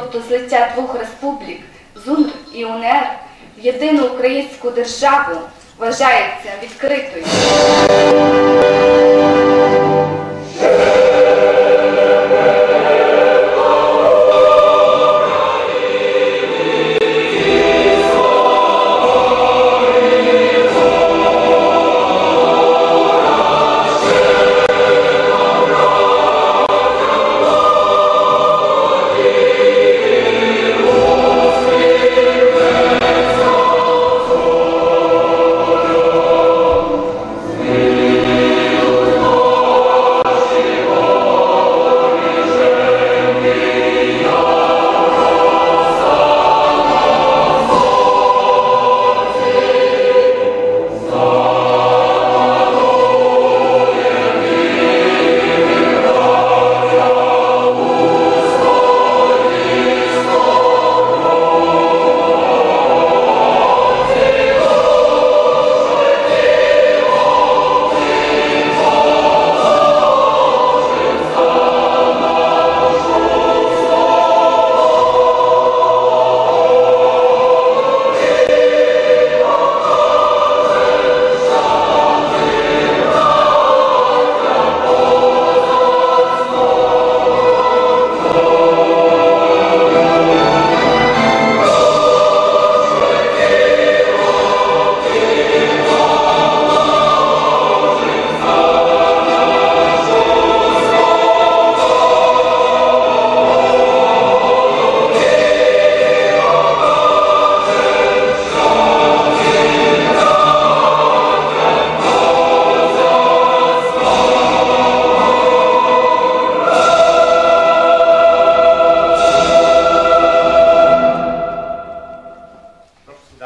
тобто злиття двох республік, ЗУНР і УНР, в єдину українську державу, вважається відкритою.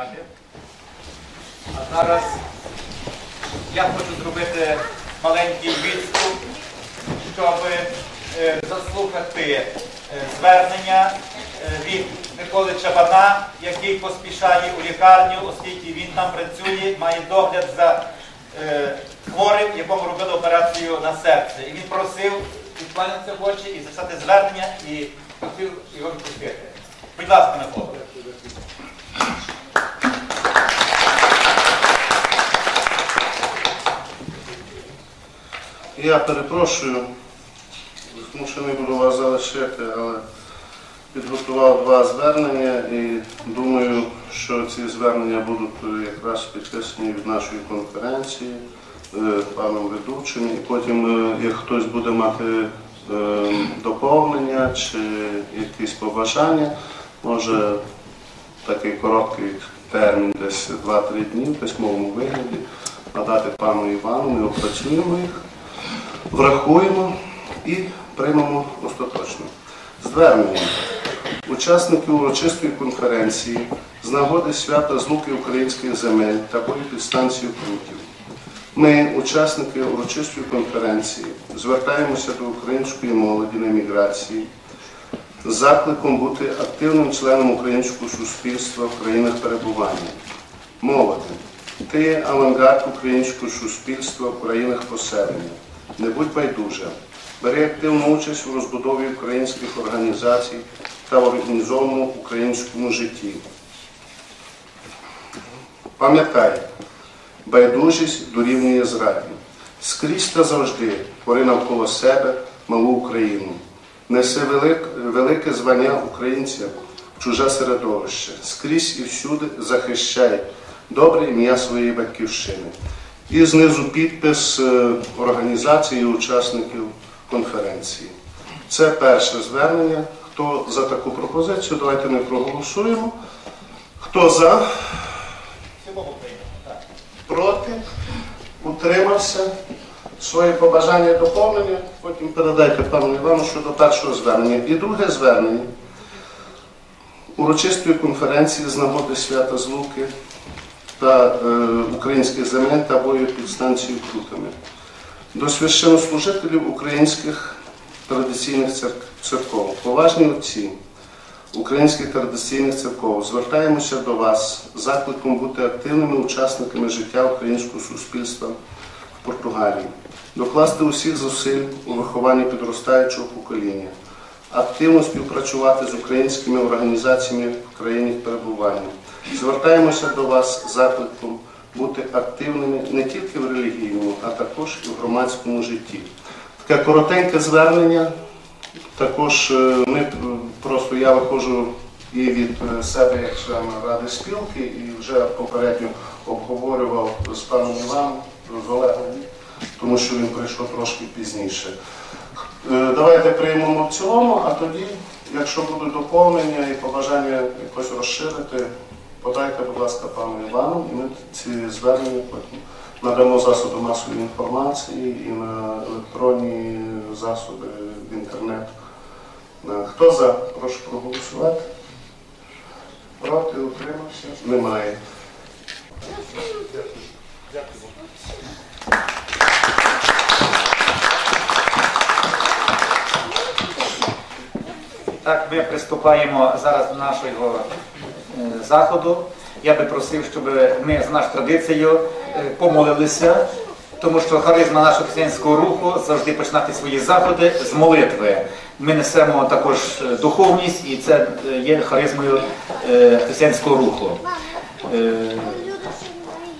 Прошу. А зараз я хочу зробити маленький відступ, щоб е, заслухати е, звернення е, від Миколи Чабана, який поспішає у лікарню, оскільки він там працює, має догляд за хворим, якому робили операцію на серце. І він просив відкланятися в очі і записати звернення і просив його відпустити. Будь ласка, Микола. Я перепрошую, змушений буду вас залишити, але підготував два звернення і думаю, що ці звернення будуть е, якраз підписані від нашої конференції е, паном ведучим. І потім, е, як хтось буде мати доповнення чи якісь побажання, може такий короткий термін, десь 2-3 дні в письмовому вигляді, надати пану Івану, ми опрацюємо їх врахуємо і приймемо остаточно. Звернення учасників урочистої конференції з нагоди свята злуки українських земель та підстанції Крутів. Ми, учасники урочистої конференції, звертаємося до української молоді на міграції з закликом бути активним членом українського суспільства в країнах перебування. Молоді. Ти авангард українського суспільства в країнах поселення. Не будь байдуже. Бери активну участь у розбудові українських організацій та організованому українському житті. Пам'ятай, байдужість дорівнює зраді. Скрізь та завжди твори навколо себе малу Україну. Неси велик, велике звання українця в чуже середовище. Скрізь і всюди захищай добре ім'я своєї батьківщини. І знизу підпис е, організації і учасників конференції. Це перше звернення. Хто за таку пропозицію, давайте ми проголосуємо. Хто за, проти, утримався. Свої побажання доповнення, потім передайте пану Івану щодо першого звернення. І друге звернення урочистої конференції з нагоди свята Злуки та е, українських земель та бою під станцією Крутами. До священнослужителів українських традиційних церков, поважні отці українських традиційних церков, звертаємося до вас з закликом бути активними учасниками життя українського суспільства в Португалії, докласти усіх зусиль у вихованні підростаючого покоління, активно співпрацювати з українськими організаціями в країні перебування. Звертаємося до вас закликом бути активними не тільки в релігійному, а також і в громадському житті. Таке коротеньке звернення. Також е, ми просто я виходжу і від е, себе як члена ради спілки, і вже попередньо обговорював з паном Іваном, з Олегом, тому що він прийшов трошки пізніше. Е, Давайте приймемо в цілому, а тоді, якщо будуть доповнення і побажання якось розширити, подайте, будь ласка, пану Івану, і ми ці звернення потім надамо засоби масової інформації і на електронні засоби в інтернет. Хто за? Прошу проголосувати. Проти, утримався? Немає. Дякую. Так, ми приступаємо зараз до нашого заходу. Я би просив, щоб ми з нашою традицією е, помолилися, тому що харизма нашого християнського руху завжди починати свої заходи з молитви. Ми несемо також е, духовність, і це е, є харизмою християнського руху.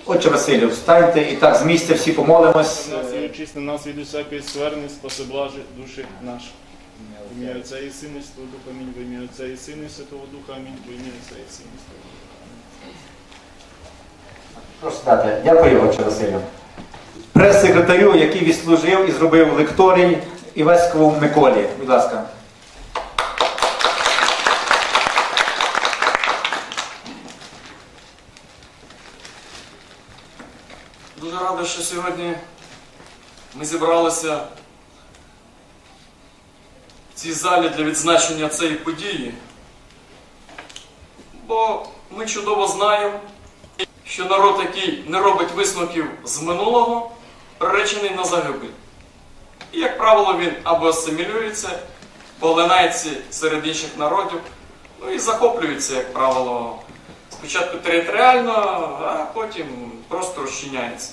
Отче Василю, встаньте і так з місця всі помолимось. Нас і нас від усякої скверни, спаси блажи душі наші. В ім'я Отця і Сина Святого Духа, амінь. В ім'я Отця і Сина Святого Духа, амінь. В ім'я Отця і Сина і Святого Духа. Прошу дати. Дякую, отче Василю. Прес-секретарю, який відслужив і зробив лекторій Івеськову Миколі. Будь ласка. Дуже радий, що сьогодні ми зібралися цій залі для відзначення цієї події. Бо ми чудово знаємо, що народ, який не робить висновків з минулого, приречений на загибель. І, як правило, він або асимілюється, поглинається серед інших народів, ну і захоплюється, як правило, спочатку територіально, а потім просто розчиняється.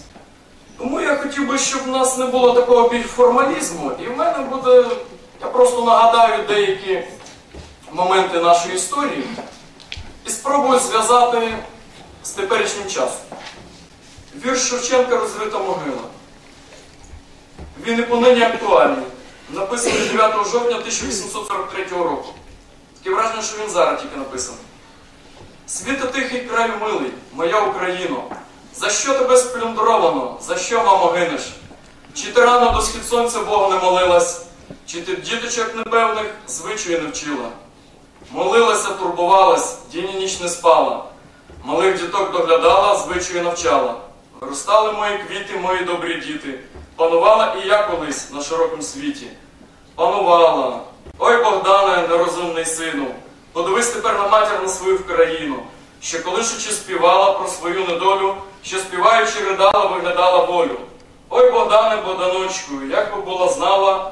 Тому я хотів би, щоб в нас не було такого більш формалізму, і в мене буде, я просто нагадаю деякі моменти нашої історії і спробую зв'язати з теперішнім часом. Вірш Шевченка розрита могила. Він і понині актуальний. Написаний 9 жовтня 1843 року. Таке враження, що він зараз тільки написаний. Світа тихий краю милий, моя Україно, за що тебе сплюндровано, за що, мамо, гинеш? Чи ти рано до схід сонця Бога не молилась, чи ти діточок непевних звичаю не вчила? Молилася, турбувалась, день і ніч не спала, малих діток доглядала, звичаю навчала. Виростали мої квіти, мої добрі діти, панувала і я колись на широкому світі. Панувала. Ой, Богдане, нерозумний сину, подивись тепер на матір на свою країну, що колишучи співала про свою недолю, що співаючи ридала, виглядала волю. Ой, Богдане, Богданочку, як би була знала,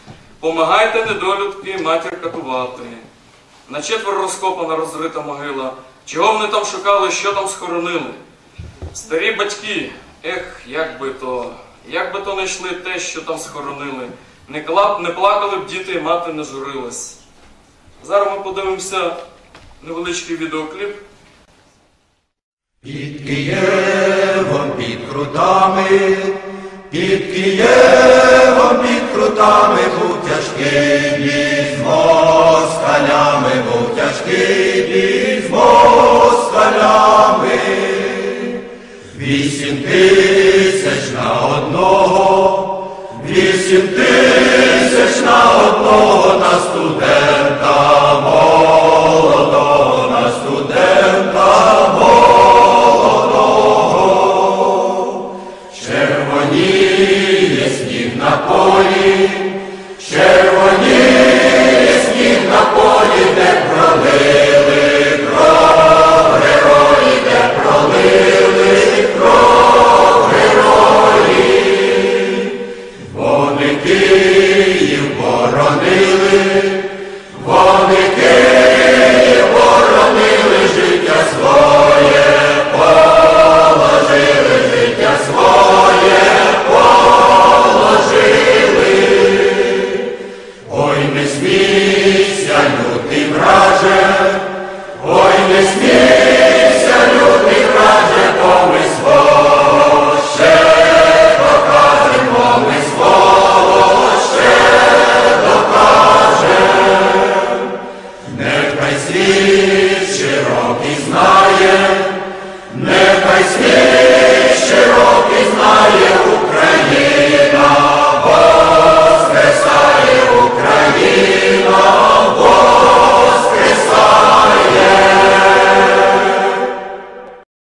Помагайте, недолюдки, матір катувати. На четверо розкопана розрита могила. Чого вони там шукали, що там схоронили? Старі батьки, ех, як би то, як би то не йшли те, що там схоронили. Не, кла- не плакали б діти, і мати не журилась. Зараз ми подивимося невеличкий відеокліп. Під Києвом, під крутами, під Києвом, під крутами тяжкий біль москалями, був тяжкий біль москалями, вісім тисяч на одного, вісім тисяч на одного на студента. see.